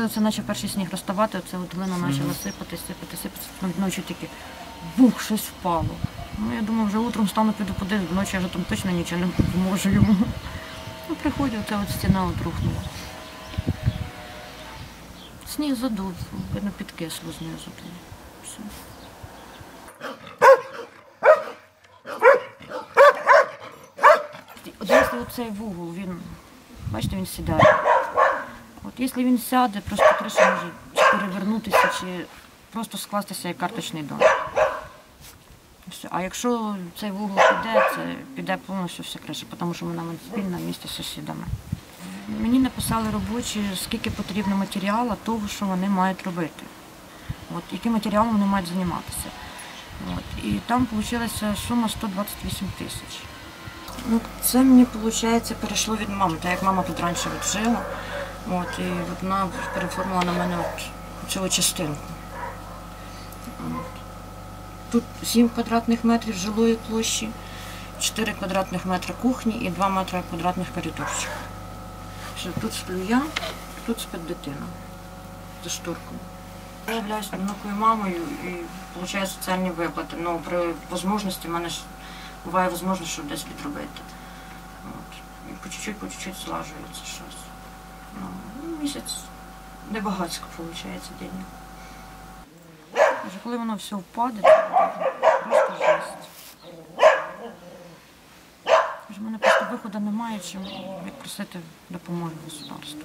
коли це наче перший сніг розставати, оце от глина почала сипати, сипати, сипати, там ночі таке бух, щось впало. Ну, я думаю, вже утром стану піду подивлюсь, вночі я вже там точно нічого не допоможу йому. Ну, приходжу, оця от стіна от рухнула. Сніг задув, видно, підкисло знизу. Все. От оцей вугол, він, бачите, він сідає. От якщо він сяде, просто криша може перевернутися, чи просто скластися як карточний дом. Все. А якщо цей вугол піде, це піде повністю вся криша, тому що вона спільна в місті з сусідами. Мені написали робочі, скільки потрібно матеріалу того, що вони мають робити. От, яким матеріалом вони мають займатися. От, і там вийшла сума 128 тисяч. Ну, це мені, виходить, перейшло від мами, так як мама тут раніше жила. От, і вона переформила на мене от цю частинку. Тут 7 квадратних метрів жилої площі, 4 квадратних метри кухні і 2 метри квадратних коридорчик. Все, тут сплю я, тут спить дитина за шторкою. Я являюсь одинокою мамою і отримую соціальні виплати. Ну, при можливості в мене ж буває можливість, щоб десь підробити. От. І по чуть-чуть, по чуть-чуть злажується щось. Ну, місяць небагатсько виходить день. Вже коли воно все впаде, це буде просто жесть. В мене просто виходу немає, чим як просити допомоги государству.